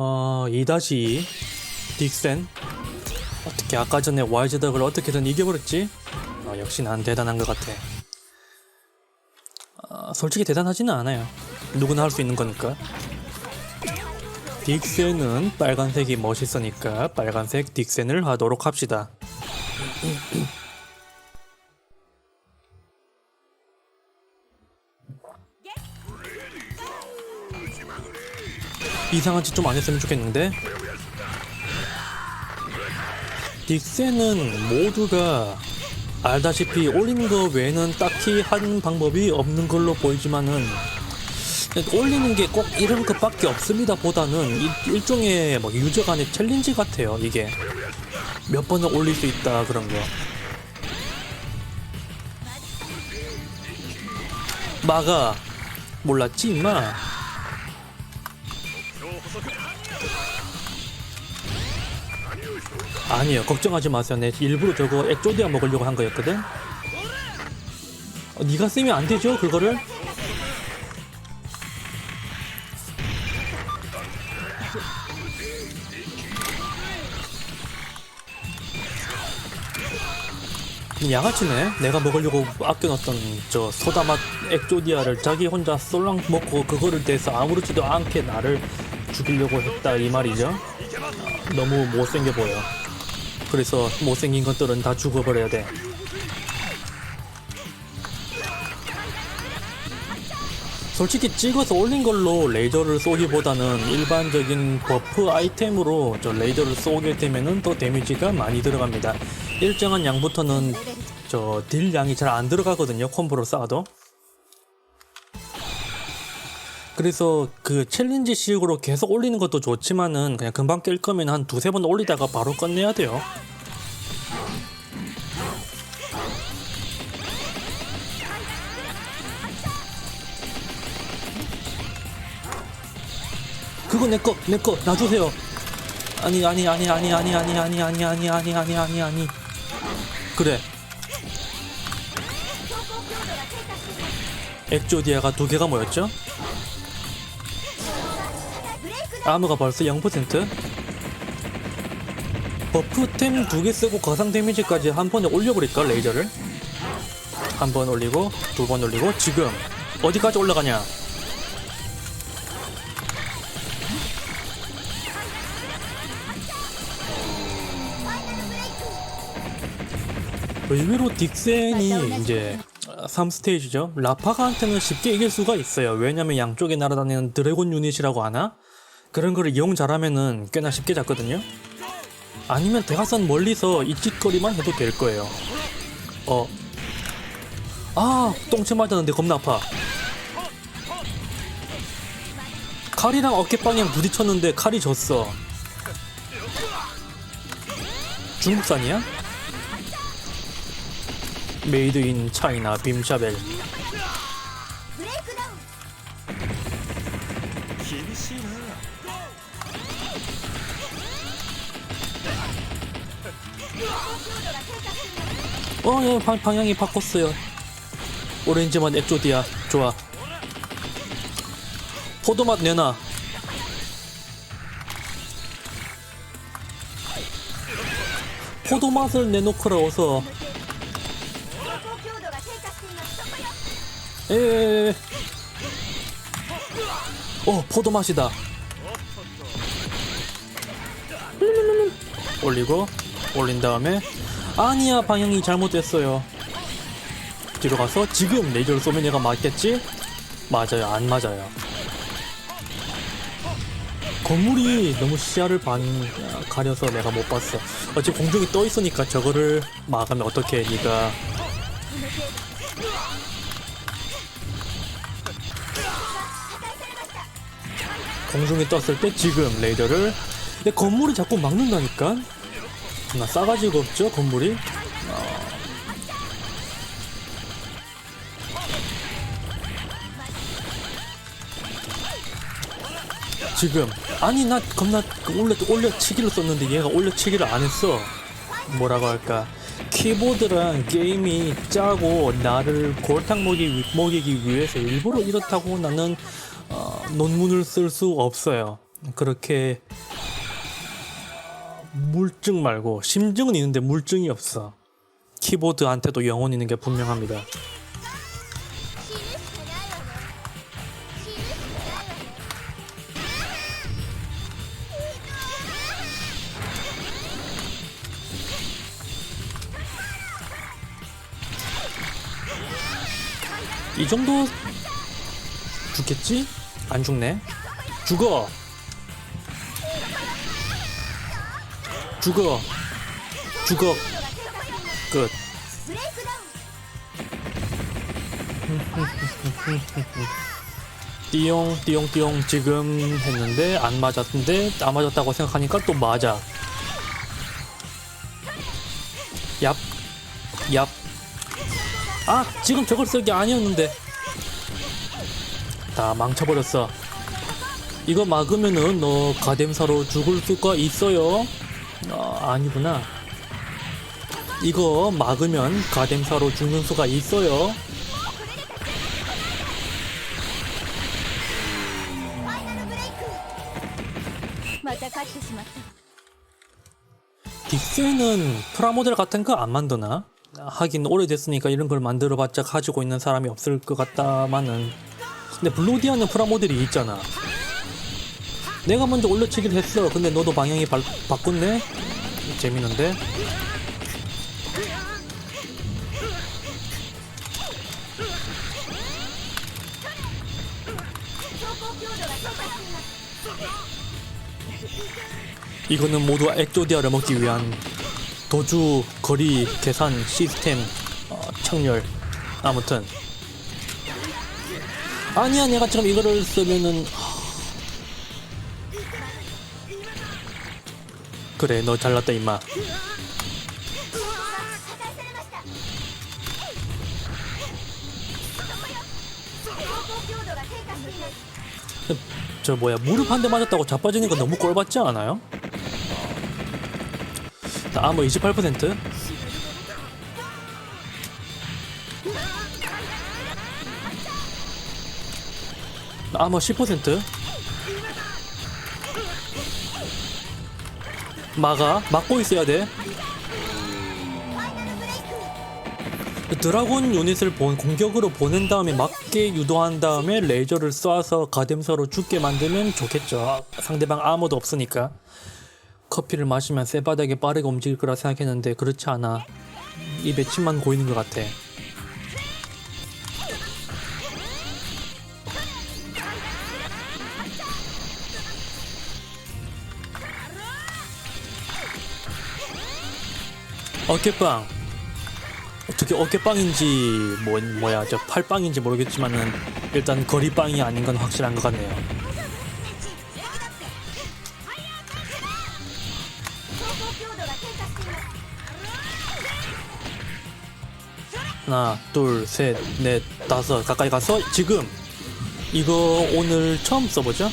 어, 2-2 딕센. 어떻게 아까 전에 와이즈덕을 어떻게든 이겨버렸지? 어, 역시 난 대단한 것 같아. 어, 솔직히 대단하지는 않아요. 누구나 할 수 있는 거니까. 딕센은 빨간색이 멋있으니까 빨간색 딕센을 하도록 합시다 이상한 짓 좀 안 했으면 좋겠는데. 딕센은 모두가 알다시피 올리는 거 외에는 딱히 하는 방법이 없는 걸로 보이지만은 올리는 게 꼭 이런 것밖에 없습니다 보다는 일- 일종의 뭐 유저 간의 챌린지 같아요 이게. 몇 번을 올릴 수 있다 그런 거. 마가 몰랐지 임마 아니요. 걱정하지 마세요. 내 일부러 저거 액조디아 먹으려고 한 거였거든? 어, 네가 쓰면 안 되죠 그거를? 양아치네. 내가 먹으려고 아껴놨던 저 소다맛 액조디아를 자기 혼자 쏠랑 먹고 그거를 대서 아무렇지도 않게 나를 죽이려고 했다 이 말이죠 어, 너무 못생겨 보여 그래서 못생긴 것들은 다 죽어버려야 돼. 솔직히 찍어서 올린 걸로 레이저를 쏘기보다는 일반적인 버프 아이템으로 저 레이저를 쏘게 되면은 더 데미지가 많이 들어갑니다. 일정한 양부터는 저 딜 양이 잘 안 들어가거든요. 콤보로 쏴도. 그래서 그 챌린지식으로 계속 올리는 것도 좋지만은 그냥 금방 깰 거면 한 두세 번 올리다가 바로 끝내야 돼요. 그거 내 거, 내 거, 놔주세요. 아니, 아니, 아니, 아니, 아니, 아니, 아니, 아니, 아니, 아니, 아니, 아니, 아니. 그래. 액조디아가 두 개가 뭐였죠? 아무가 벌써 0% 버프템 두 개 쓰고 거상 데미지까지 한 번에 올려버릴까 레이저를 한 번 올리고 두 번 올리고 지금 어디까지 올라가냐 의외로 딕센이 이제 3스테이지죠. 라파가한테는 쉽게 이길 수가 있어요. 왜냐면 양쪽에 날아다니는 드래곤 유닛이라고 하나? 그런 거를 이용 잘하면은 꽤나 쉽게 잡거든요. 아니면 대각선 멀리서 이 짓거리만 해도 될 거예요. 어. 아, 똥채 맞았는데 겁나 아파. 칼이랑 어깨빵이랑 부딪혔는데 칼이 졌어. 중국산이야? 메이드 인 차이나 빔샤벨. 어, 예, 방, 방향이 바꿨어요. 오렌지맛 액조디아. 좋아. 포도맛 내놔. 포도맛을 내놓고라 어서. 에. 예, 어, 포도맛이다. 올리고 올린 다음에 아니야 방향이 잘못됐어요. 뒤로 가서 지금 레이저를 쏘면 얘가 맞겠지? 맞아요 안 맞아요. 건물이 너무 시야를 반 가려서 내가 못 봤어. 어차피 공중에 떠 있으니까 저거를 막으면 어떻게 네가 공중에 떴을 때 지금 레이더를 근데 건물이 자꾸 막는다니까 나 싸가지가 없죠 건물이 어. 지금 아니 나 겁나 올려 올려치기를 썼는데 얘가 올려치기를 안 했어 뭐라고 할까 키보드랑 게임이 짜고 나를 골탕 먹이, 먹이기 위해서 일부러 이렇다고 나는 어, 논문을 쓸 수 없어요. 그렇게 물증 말고 심증은 있는데 물증이 없어. 키보드한테도 영혼 있는 게 분명합니다. 이 정도 죽겠지? 안 죽네. 죽어. 죽어. 죽어. 끝. 띠용 띠용 띠용 지금 했는데 안 맞았는데 안 맞았다고 생각하니까 또 맞아. 얍. 얍. 아 지금 저걸 쓸게 아니었는데 다 망쳐버렸어 이거 막으면은 너 가뎀사로 죽을 수가 있어요 어, 아니구나. 이거 막으면 가뎀사로 죽는 수가 있어요. 딕스는 프라모델 같은 거 안 만드나? 하긴 오래됐으니까 이런 걸 만들어봤자 가지고 있는 사람이 없을 것 같다마는 근데 블로디아는 프라모델이 있잖아 내가 먼저 올려치기를 했어 근데 너도 방향이 바, 바꿨네? 재밌는데? 이거는 모두 액조디아를 먹기 위한 도주 거리 계산 시스템 어, 창렬 아무튼 아니야 내가 지금 이거를 쓰면은 그래 너 잘났다 임마. 저 뭐야 무릎 한 대 맞았다고 자빠지는 거 너무 꼴받지 않아요? 자, 아뭐 28% 아뭐 10% 막아 막고 있어야 돼. 드라곤 유닛을 본 공격으로 보낸 다음에 맞게 유도한 다음에 레이저를 쏴서 가뎀사로 죽게 만들면 좋겠죠. 상대방 아무도 없으니까. 커피를 마시면 쇠바닥에 빠르게 움직일 거라 생각했는데 그렇지 않아. 입에 침만 고이는 것 같아 어깨빵. 어떻게 어깨빵인지 뭐, 뭐야 저 팔빵인지 모르겠지만은 일단 거리빵이 아닌 건 확실한 것 같네요. 하나 둘셋넷 다섯. 가까이 가서 지금 이거 오늘 처음 써보죠?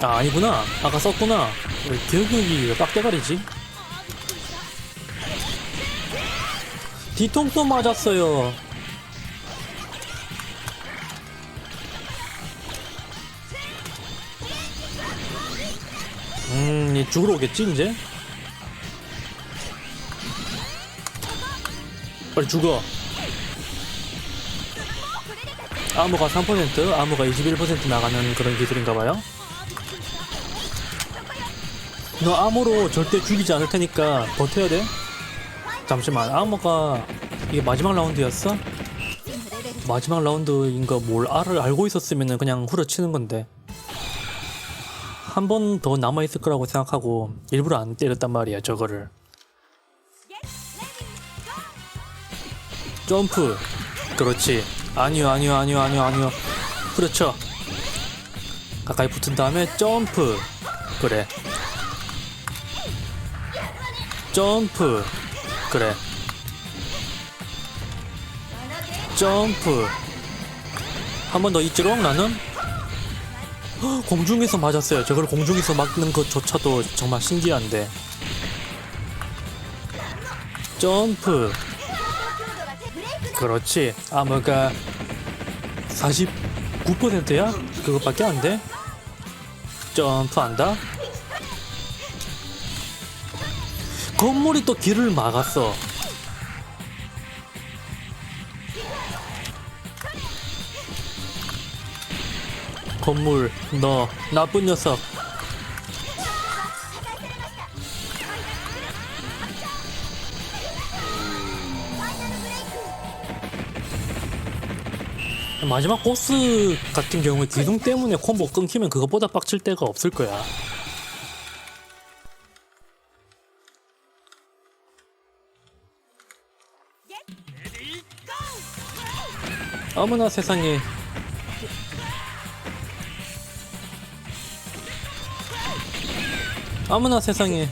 아 아니구나. 아까 썼구나. 왜 기억력이 빡대가리지? 뒤통수 맞았어요 음, 얘 죽으러 오겠지 이제? 빨리 죽어. 암호가 3%, 암호가 21% 나가는 그런 기술인가봐요. 너 암호로 절대 죽이지 않을 테니까 버텨야 돼. 잠시만. 아머가 이게 마지막 라운드였어? 마지막 라운드인가 뭘 알을 알고 있었으면 그냥 후려치는 건데. 한 번 더 남아있을 거라고 생각하고 일부러 안 때렸단 말이야 저거를. 점프. 그렇지. 아니요 아니요 아니요 아니요 아니요. 후려쳐. 가까이 붙은 다음에 점프. 그래. 점프. 그래. 점프. 한 번 더 있지롱 나는? 공중에서 맞았어요. 저걸 공중에서 막는 것조차도 정말 신기한데. 점프. 그렇지. 아무가 49%야? 그것밖에 안 돼? 점프한다? 건물이 또 길을 막았어. 건물, 너 나쁜 녀석. 마지막 보스 같은 경우에 기둥 때문에 콤보 끊기면 그것보다 빡칠 때가 없을 거야. 어머나 세상에. 어머나 세상에.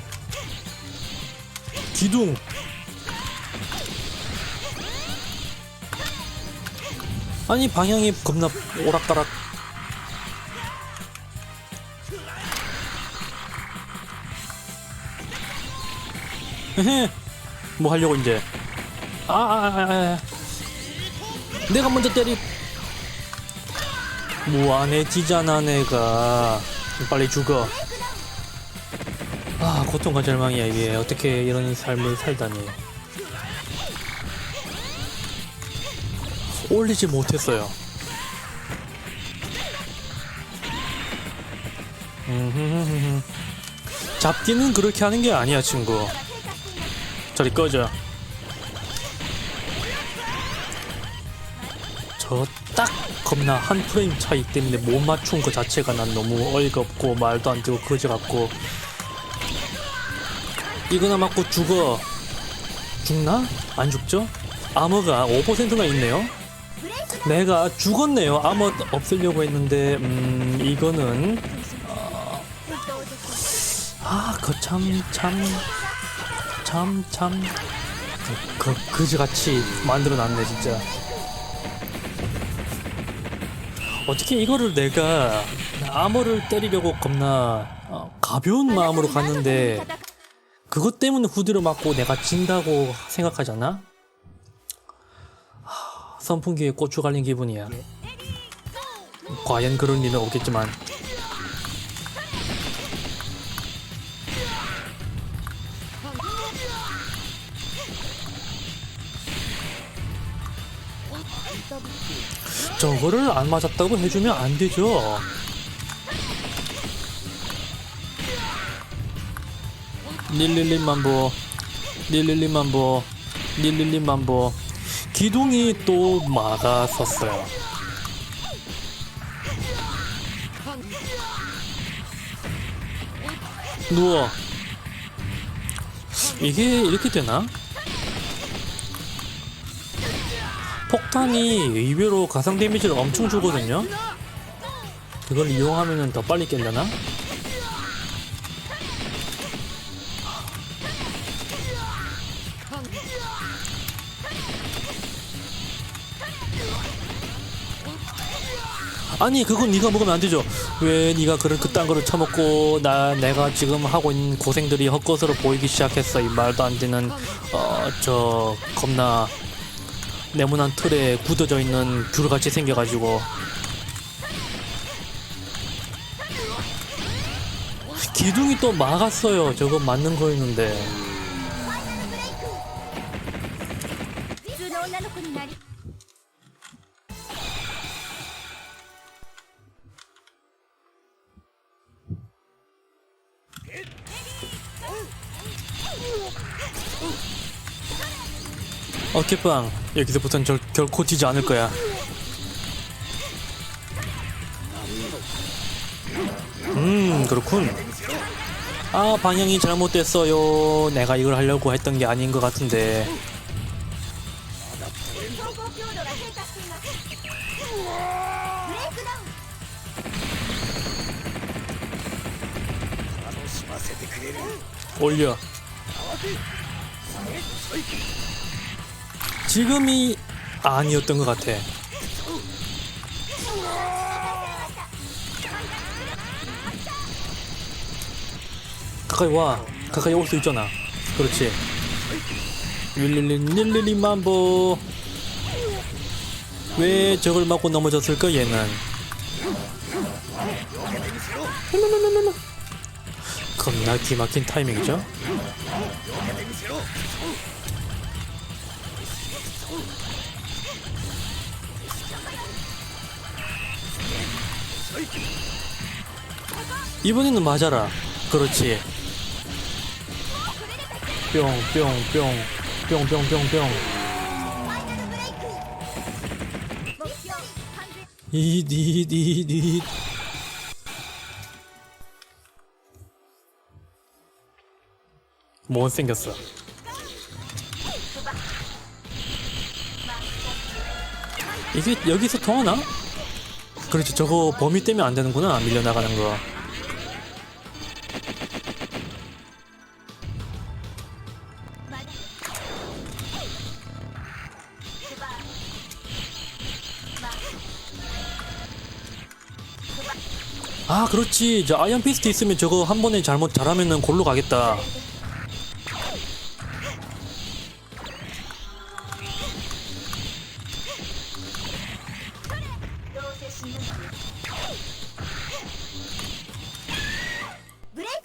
기둥. 아니 방향이 겁나 오락가락 헤헤 뭐 하려고 이제 아, 아, 아, 아. 내가 먼저 때리 무안해지잖아 내가 빨리 죽어 아 고통과 절망이야 이게 어떻게 이런 삶을 살다니 올리지 못했어요. 잡기는 그렇게 하는 게 아니야, 친구. 저리 꺼져. 저딱 겁나 한 프레임 차이 때문에 못 맞춘 것 자체가 난 너무 어이가 없고 말도 안 되고 거지 같고 이거나 맞고 죽어 죽나? 안 죽죠? 암호가 5%나 있네요 내가 죽었네요. 아무 없애려고 했는데 음 이거는 아그 참 참 참참그 그지같이 만들어놨네 진짜. 어떻게 이거를 내가 암호를 때리려고 겁나 어, 가벼운 마음으로 갔는데 그것 때문에 후드를 맞고 내가 진다고 생각하잖아? 선풍기에 고추 갈린 기분이야. 과연 그런 일은 없겠지만. 저거를 안 맞았다고 해주면 안 되죠. 릴릴림만보, 릴릴림만보, 릴릴림만보. 기둥이 또 막아섰어요. 누워. 이게 이렇게 되나? 폭탄이 의외로 가상 데미지를 엄청 주거든요. 그걸 이용하면 더 빨리 깰려나? 아니 그건 네가 먹으면 안 되죠. 왜 네가 그런 그딴 거를 처먹고 나 내가 지금 하고 있는 고생들이 헛것으로 보이기 시작했어. 이 말도 안 되는 어 저 겁나 네모난 틀에 굳어져 있는 귤같이 생겨가지고 기둥이 또 막았어요. 저거 맞는 거였는데 스킵방 여기서부턴 절, 결코 지지 않을 거야. 음 그렇군. 아 방향이 잘못됐어요. 내가 이걸 하려고 했던 게 아닌 것 같은데. 올려. 지금이 아니었던 것 같아. 가까이 와. 가까이 올 수 있잖아. 그렇지. 윌릴리 닐릴리 만보. 왜 저걸 맞고 넘어졌을까 얘는? 겁나 기막힌 타이밍이죠. 이번에는 맞아라. 그렇지. 뿅, 뿅, 뿅. 뿅, 뿅, 뿅, 뿅. 이잇, 이잇, 이잇, 이잇. 못생겼어. 이게 여기서 통하나? 그렇지 저거 범위 때문에 안 되는구나 밀려나가는 거. 아 그렇지. 저 아이언 피스트 있으면 저거 한 번에 잘못 잘하면은 골로 가겠다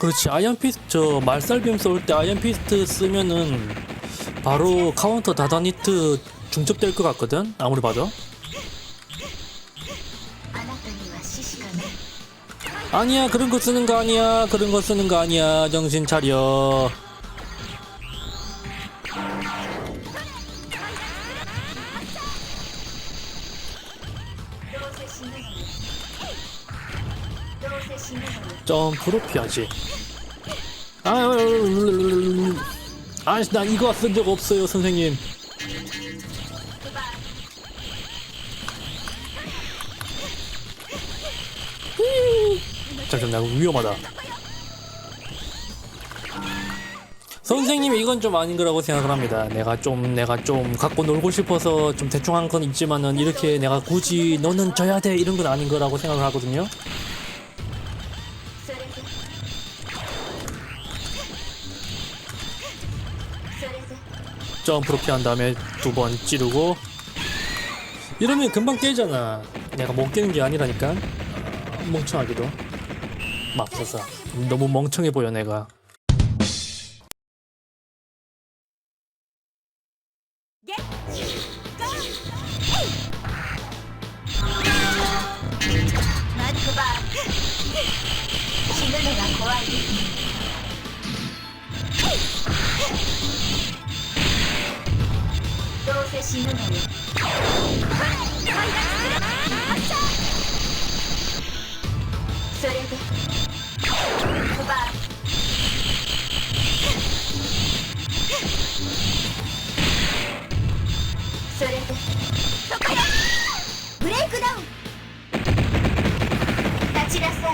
그렇지. 아이언 피스트 저 말살빔 쏠 때 아이언 피스트 쓰면은 바로 카운터 다단히트 중첩될 것 같거든? 아무리 봐도. 아니야 그런 거 쓰는 거 아니야 그런 거 쓰는 거 아니야. 정신 차려. 점프로 피하지. 아유 아니 나 이거 쓴 적 없어요 선생님. 잠깐 나 위험하다. 선생님 이건 좀 아닌 거라고 생각을 합니다. 내가 좀 내가 좀 갖고 놀고 싶어서 좀 대충 한 건 있지만은 이렇게 내가 굳이 너는 져야 돼 이런 건 아닌 거라고 생각을 하거든요 점프로 피 한 다음에 두 번 찌르고. 이러면 금방 깨잖아. 내가 못 깨는 게 아니라니까. 멍청하기도. 맙소사 너무 멍청해 보여 내가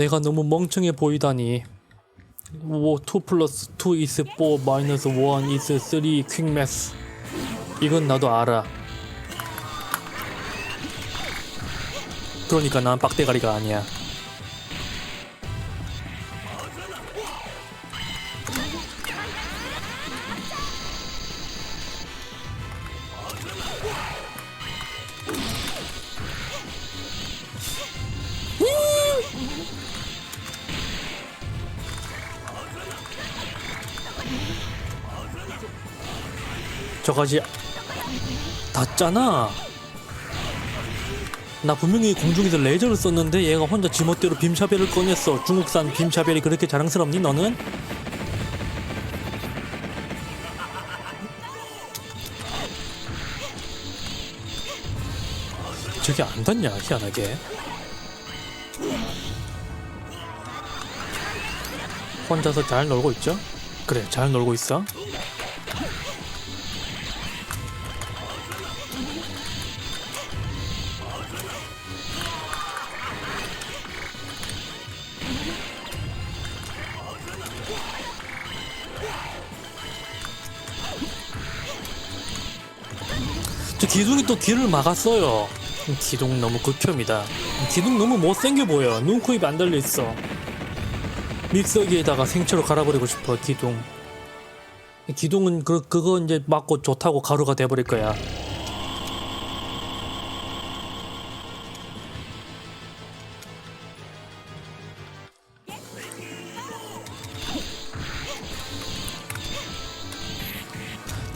내가 너무 멍청해 보이다니. 뭐, 2 플러스 2 is 4 마이너스 1 is 3 퀵 매스 이건 나도 알아. 그러니까 난 빡대가리가 아니야 저까지 닿잖아. 나 분명히 공중에서 레이저를 썼는데 얘가 혼자 지멋대로 빔샤벨을 꺼냈어. 중국산 빔샤벨이 그렇게 자랑스럽니 너는? 저게 안 닿냐 희한하게. 혼자서 잘 놀고 있죠? 그래, 잘 놀고 있어. 기둥이 또 길을 막았어요. 기둥 너무 극혐이다. 기둥 너무 못생겨 보여. 눈, 코, 입 안 달려 있어. 믹서기에다가 생채로 갈아버리고 싶어 기둥. 기둥은 그 그거 이제 맞고 좋다고 가루가 돼버릴 거야.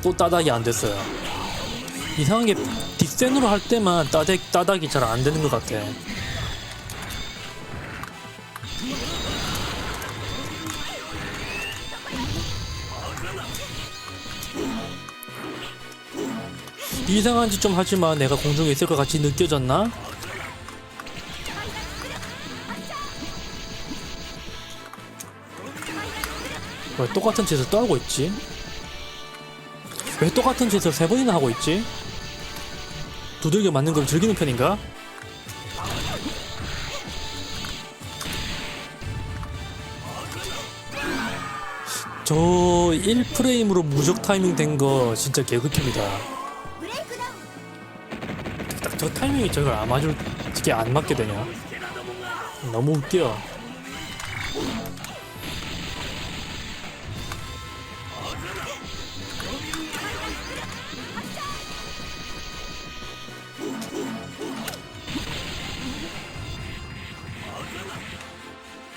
또 따닥이 안 됐어요. 이상하게 딕센으로 할 때만 따닥 따닥이 잘 안 되는 것 같아. 이상한 짓 좀 하지 마. 내가 공중에 있을 것 같이 느껴졌나? 왜 똑같은 짓을 또 하고 있지? 왜 똑같은 짓을 세 번이나 하고 있지? 두들겨 맞는 걸 즐기는 편인가? 저 1프레임으로 무적 타이밍 된 거 진짜 개극혐이다. 딱 저 타이밍이 저걸 안 맞을 그게 안 맞게 되냐? 너무 웃겨.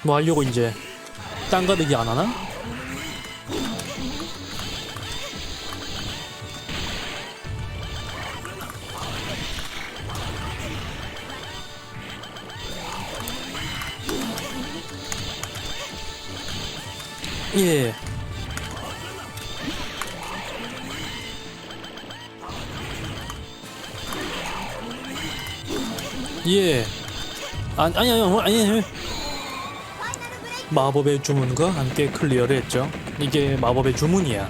뭐 하려고 이제 땅가르기 안 하나? 예. 예. 아, 아니, 아니, 아니, 아니. 마법의 주문과 함께 클리어를 했죠. 이게 마법의 주문이야.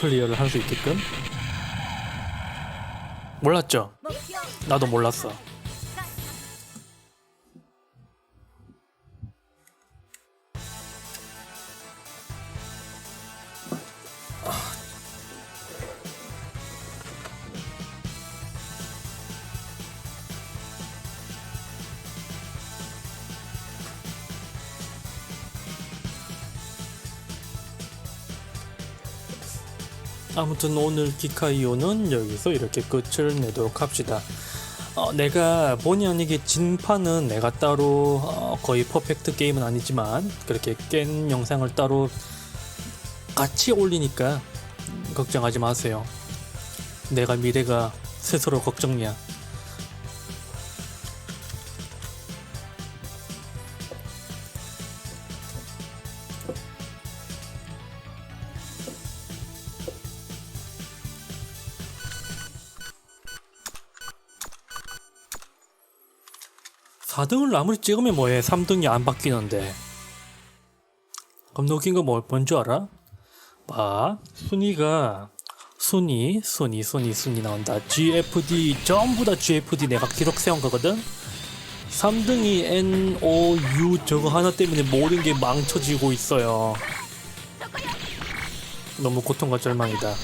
클리어를 할 수 있게끔. 몰랐죠? 나도 몰랐어. 아무튼 오늘 기카이오는 여기서 이렇게 끝을 내도록 합시다. 어, 내가 본의 아니게 진판은 내가 따로 어, 거의 퍼펙트 게임은 아니지만 그렇게 깬 영상을 따로 같이 올리니까 걱정하지 마세요. 내가 미래가 스스로 걱정이야. 사등을 아무리 찍으면 뭐해? 3등이 안 바뀌는데. 겁나 웃긴 거 뭐, 뭔줄 알아? 봐. 순위가 순위 순위 순위 순위 나온다. GFD 전부 다 GFD 내가 기록 세운 거거든. 3등이 NOU 저거 하나 때문에 모든 게 망쳐지고 있어요. 너무 고통과 절망이다.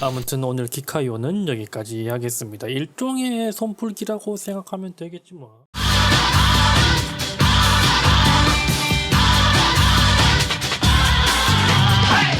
아무튼 오늘 기카이오는 여기까지 하겠습니다. 일종의 손풀기라고 생각하면 되겠지 뭐